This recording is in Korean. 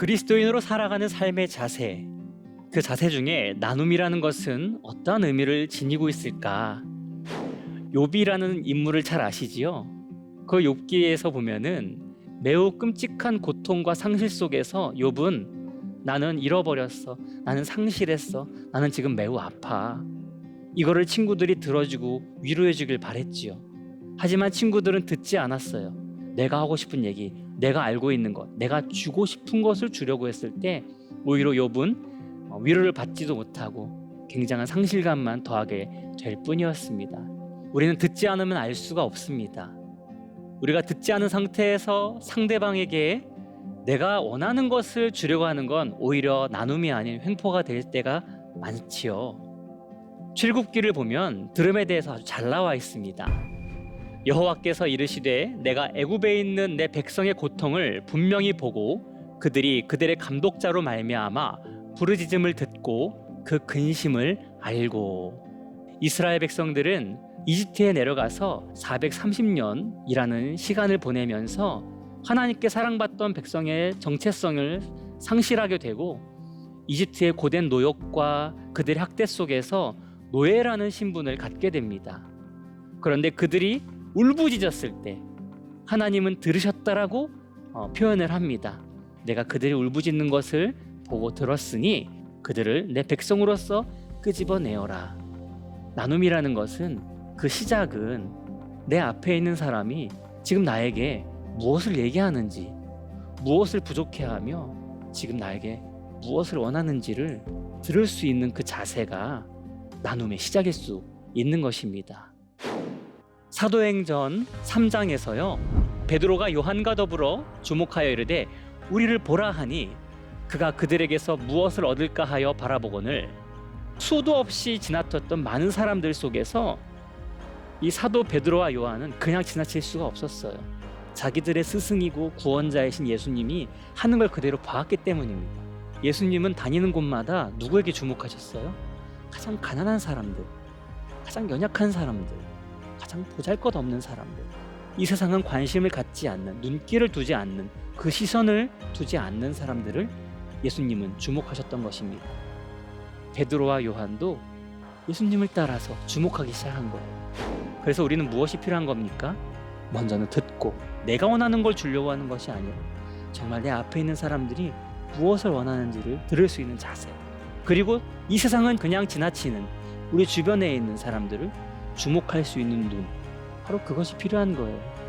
그리스도인으로 살아가는 삶의 자세. 그 자세 중에 나눔이라는 것은 어떠한 의미를 지니고 있을까? 욥이라는 인물을 잘 아시지요? 그 욥기에서 보면은 매우 끔찍한 고통과 상실 속에서 욥은 나는 잃어버렸어. 나는 상실했어. 나는 지금 매우 아파. 이거를 친구들이 들어주고 위로해 주길 바랬지요. 하지만 친구들은 듣지 않았어요. 내가 하고 싶은 얘기, 내가 알고 있는 것, 내가 주고 싶은 것을 주려고 했을 때 오히려 욥은 어, 위로를 받지도 못하고 굉장한 상실감만 더하게 될 뿐이었습니다. 우리는 듣지 않으면 알 수가 없습니다. 우리가 듣지 않은 상태에서 상대방에게 내가 원하는 것을 주려고 하는 건 오히려 나눔이 아닌 횡포가 될 때가 많지요. 출굽기를 보면 들음에 대해서 아주 잘 나와 있습니다. 여호와께서 이르시되 내가 애굽에 있는 내 백성의 고통을 분명히 보고 그들이 그들의 감독자로 말미암아 부르짖음을 듣고 그 근심을 알고 이스라엘 백성들은 이집트에 내려가서 430년이라는 시간을 보내면서 하나님께 사랑받던 백성의 정체성을 상실하게 되고 이집트의 고된 노역과 그들의 학대 속에서 노예라는 신분을 갖게 됩니다. 그런데 그들이 울부짖었을 때 하나님은 들으셨다라고 어, 표현을 합니다. 내가 그들이 울부짖는 것을 보고 들었으니 그들을 내 백성으로서 끄집어내어라. 나눔이라는 것은 그 시작은 내 앞에 있는 사람이 지금 나에게 무엇을 얘기하는지, 무엇을 부족해하며 지금 나에게 무엇을 원하는지를 들을 수 있는 그 자세가 나눔의 시작일 수 있는 것입니다. 사도행전 3장에서요. 베드로가 요한과 더불어 주목하여 이르되 우리를 보라 하니 그가 그들에게서 무엇을 얻을까 하여 바라보거늘 수도 없이 지나쳤던 많은 사람들 속에서 이 사도 베드로와 요한은 그냥 지나칠 수가 없었어요. 자기들의 스승이고 구원자이신 예수님이 하는 걸 그대로 봐왔기 때문입니다. 예수님은 다니는 곳마다 누구에게 주목하셨어요? 가장 가난한 사람들, 가장 연약한 사람들, 가장 보잘것없는 사람들. 이 세상은 관심을 갖지 않는 눈길을 두지 않는 그 시선을 두지 않는 사람들을 예수님은 주목하셨던 것입니다. 베드로와 요한도 예수님을 따라서 주목하기 시작한 거예요. 그래서 우리는 무엇이 필요한 겁니까? 먼저는 듣고 내가 원하는 걸 주려고 하는 것이 아니라 정말 내 앞에 있는 사람들이 무엇을 원하는지를 들을 수 있는 자세. 그리고 이 세상은 그냥 지나치는 우리 주변에 있는 사람들을 주목할 수 있는 눈. 바로 그것이 필요한 거예요.